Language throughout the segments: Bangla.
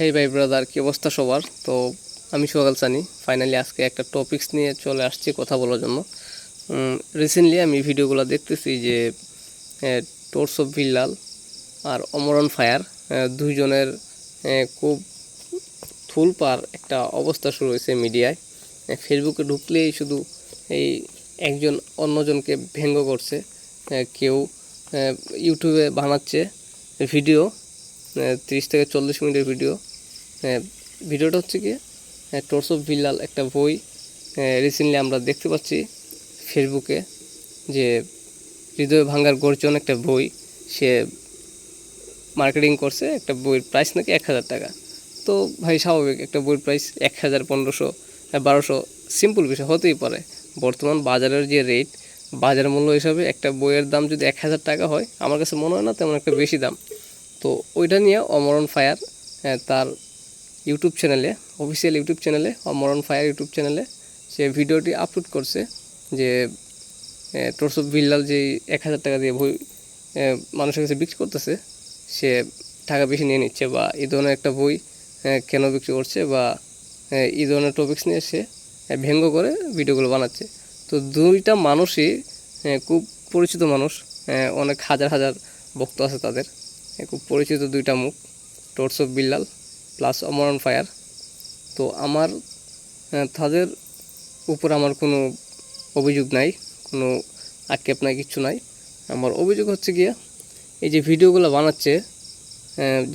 হেই ভাই ব্রাদার কি অবস্থা সবার? তো আমি সোহাগাল সানি। ফাইনালি আজকে একটা টপিক্স নিয়ে চলে আসছি কথা বলার জন্য। রিসেন্টলি আমি ভিডিওগুলো দেখতেছি যে টোর্স অফ ভিল্লাল আর অমরন ফায়ার দুইজনের খুব থুলপার একটা অবস্থা শুরু হয়েছে মিডিয়ায়। ফেসবুকে ঢুকলেই শুধু এই একজন অন্যজনকে ব্যঙ্গ করছে। কেউ ইউটিউবে বানাচ্ছে ভিডিও তিরিশ থেকে চল্লিশ মিনিটের ভিডিও। ভিডিওটা হচ্ছে কি টোর্স অফ ভিল্লাল একটা বই রিসেন্টলি আমরা দেখতে পাচ্ছি ফেসবুকে যে হৃদয় ভাঙ্গার গর্জন একটা বই, সে মার্কেটিং করছে একটা বইয়ের প্রাইস নাকি এক হাজার টাকা। তো ভাই, স্বাভাবিক, একটা বইয়ের প্রাইস এক হাজার, পনেরোশো বারোশো সিম্পল বিষয়, হতেই পারে। বর্তমান বাজারের যে রেট বাজার মূল্য হিসাবে একটা বইয়ের দাম যদি এক হাজার টাকা হয়, আমার কাছে মনে হয় না তেমন একটা বেশি দাম। তো ওইটা নিয়ে অমরণ ফায়ার তার ইউটিউব চ্যানেলে অফিসিয়াল ইউটিউব চ্যানেলে অমরণ ফায়ার ইউটিউব চ্যানেলে সে ভিডিওটি আপলোড করছে যে টোর্স অফ ভিল্লাল যে এক হাজার টাকা দিয়ে বই মানুষের কাছে বিক্রি করতেছে, সে টাকা বেশি নিয়ে নিচ্ছে বা এই ধরনের একটা বই কেন বিক্রি করছে বা এই ধরনের টপিক্স নিয়ে সে ব্যঙ্গ করে ভিডিওগুলো বানাচ্ছে। তো দুইটা মানুষই খুব পরিচিত মানুষ অনেক হাজার হাজার ভক্ত আছে তাদের খুব পরিচিত দুইটা মুখ টোর্স of Billal plus Amaran fire তো আমার তাদের উপর আমার কোনো অভিযোগ নাই, কোনো আক্ষেপ নাই, কিচ্ছু নাই। আমার অভিযোগ হচ্ছে গিয়া, এই যে ভিডিওগুলো বানাচ্ছে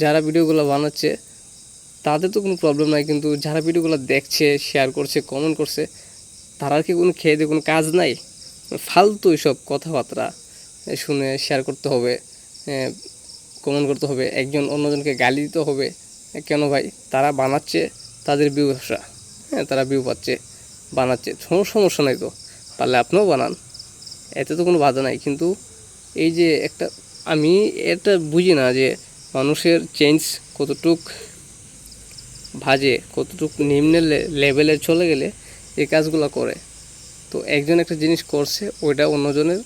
যারা ভিডিওগুলো বানাচ্ছে, তাদের তো কোনো প্রবলেম নাই, কিন্তু যারা ভিডিওগুলো দেখছে শেয়ার করছে কমেন্ট করছে, তারা কি কোনো খেয়ে দিয়ে কোনো কাজ নাই? ফালতু সব কথাবার্তা শুনে শেয়ার করতে হবে কমেন্ট করতে হবে, একজন অন্যজনকে গালি দিতে হবে কেন ভাই? তারা বানাচ্ছে তাদের ব্যবসা। হ্যাঁ তারা ভিউ পাচ্ছে, বানাচ্ছে। কোনো সমস্যা নাই তো। পারলে আপনিও বানান। এতে তো কোনো বাধা নাই। কিন্তু এই যে একটা, আমি এটা বুঝি না যে মানুষের চেঞ্জ কতটুক ভাজে কতটুক নিম্ন লেভেলে চলে গেলে এই কাজগুলো করে। তো একজন একটা জিনিস করছে, ওইটা অন্যজনের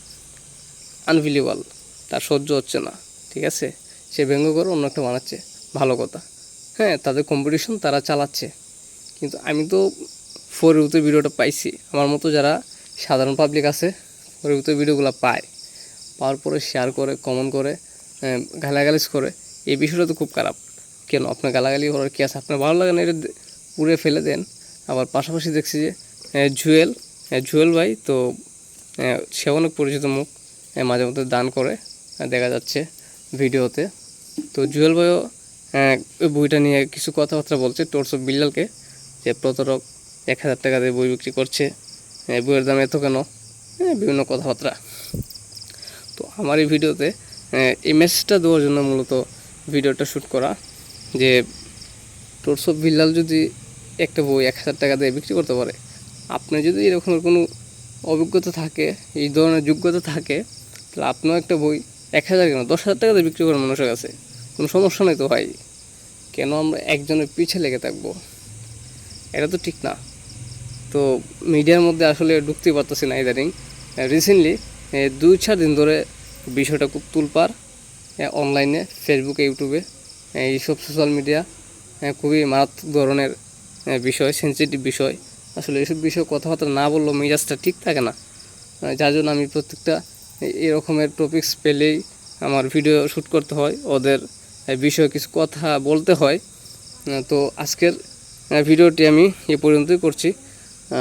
আনবিলিভাল তার সহ্য হচ্ছে না। ঠিক আছে? সে ব্যঙ্গ করে অন্য একটা বানাচ্ছে। ভালো কথা। হ্যাঁ তাদের কম্পিটিশন তারা চালাচ্ছে। কিন্তু আমি তো ফোর ইউতে ভিডিওটা পাইছি। আমার মতো যারা সাধারণ পাবলিক আছে ফোর ইউতে ভিডিওগুলো পায়, পাওয়ার পরে শেয়ার করে কমেন্ট করে গালাগালিজ করে, এই বিষয়টা তো খুব খারাপ। কেন? আপনার গালাগালি করার কি আছে? আপনার ভালো লাগে না? এটা পুড়ে ফেলে দেন। আবার পাশাপাশি দেখছি যে জুয়েল জুয়েল ভাই তো সে অনেক পরিচিত মুখ মাঝে মধ্যে দান করে দেখা যাচ্ছে ভিডিওতে। তো জুয়েল ভাইও বইটা নিয়ে কিছু কথাবার্তা বলছে টোর্স অফ বিল্লালকে যে প্রতারক এক হাজার টাকা দিয়ে বই বিক্রি করছে। বইয়ের দাম এত কেন? হ্যাঁ বিভিন্ন কথাবার্তা। তো আমার এই ভিডিওতে এই মেসেজটা দেওয়ার জন্য মূলত ভিডিওটা শ্যুট করা, যে টোর্স অফ বিল্লাল যদি একটা বই এক হাজার টাকা দিয়ে বিক্রি করতে পারে, আপনি যদি এরকমের কোনো অভিজ্ঞতা থাকে, এই ধরনের যোগ্যতা থাকে, তাহলে আপনিও একটা বই এক হাজার কেন? দশ হাজার টাকা দিয়ে বিক্রি করার মানুষের কাছে কোনো সমস্যা নেই তো ভাই। কেন আমরা একজনের পিছে লেগে থাকব? এটা তো ঠিক না। তো মিডিয়ার মধ্যে আসলে ঢুকতেই পারতেছি না ইদানিং। রিসেন্টলি দুই চার দিন ধরে বিষয়টা খুব তুলপার। অনলাইনে ফেসবুকে ইউটিউবে এইসব সোশ্যাল মিডিয়া খুবই মারাত্মক ধরনের বিষয় সেন্সিটিভ বিষয়। আসলে এইসব বিষয়ে কথাবার্তা না বললেও মেজাজটা ঠিক থাকে না। যার জন্য আমি প্রত্যেকটা এরকমের টপিকস পেলেই আমার ভিডিও শ্যুট করতে হয়। ওদের বিষয়ে কিছু কথা বলতে হয়। তো আজকের ভিডিওটি আমি এ পর্যন্তই করছি।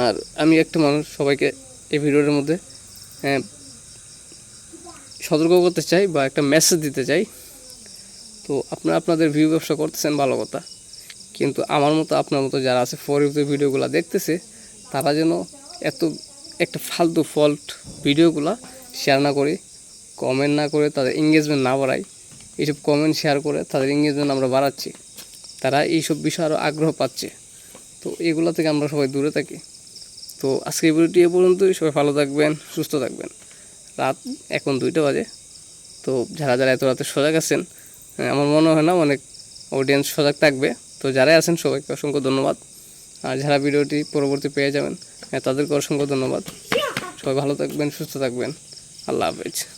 আর আমি একটা মানুষ, সবাইকে এই ভিডিওর মধ্যে সতর্ক করতে চাই বা একটা মেসেজ দিতে চাই। তো আপনারা আপনাদের ভিউ ব্যবসা করতেছেন ভালো কথা। কিন্তু আমার মতো, আপনার মতো যারা আছে ফর ইউতে ভিডিওগুলো দেখতেছে, তারা যেন এত, একটা ফালতু ফল্ট ভিডিওগুলো শেয়ার না করে কমেন্ট না করে তাদের এঙ্গেজমেন্ট না বাড়ায়। এইসব কমেন্ট শেয়ার করে তাদের এঙ্গেজমেন্ট আমরা বাড়াচ্ছি। তারা এইসব বিষয়ে আরও আগ্রহ পাচ্ছে। তো এগুলো থেকে আমরা সবাই দূরে থাকি। তো আজকে ভিডিওটি এ পর্যন্তই। সবাই ভালো থাকবেন সুস্থ থাকবেন। রাত এখন দুইটা বাজে। তো যারা যারা এত রাতে সজাগ আছেন হ্যাঁ, আমার মনে হয় না অনেক অডিয়েন্স সজাগ থাকবে। তো যারাই আছেন সবাইকে অসংখ্য ধন্যবাদ। আর যারা ভিডিওটি পরবর্তী পেয়ে যাবেন হ্যাঁ, তাদেরকে অসংখ্য ধন্যবাদ। সবাই ভালো থাকবেন সুস্থ থাকবেন। আল্লাহ হাফেজ।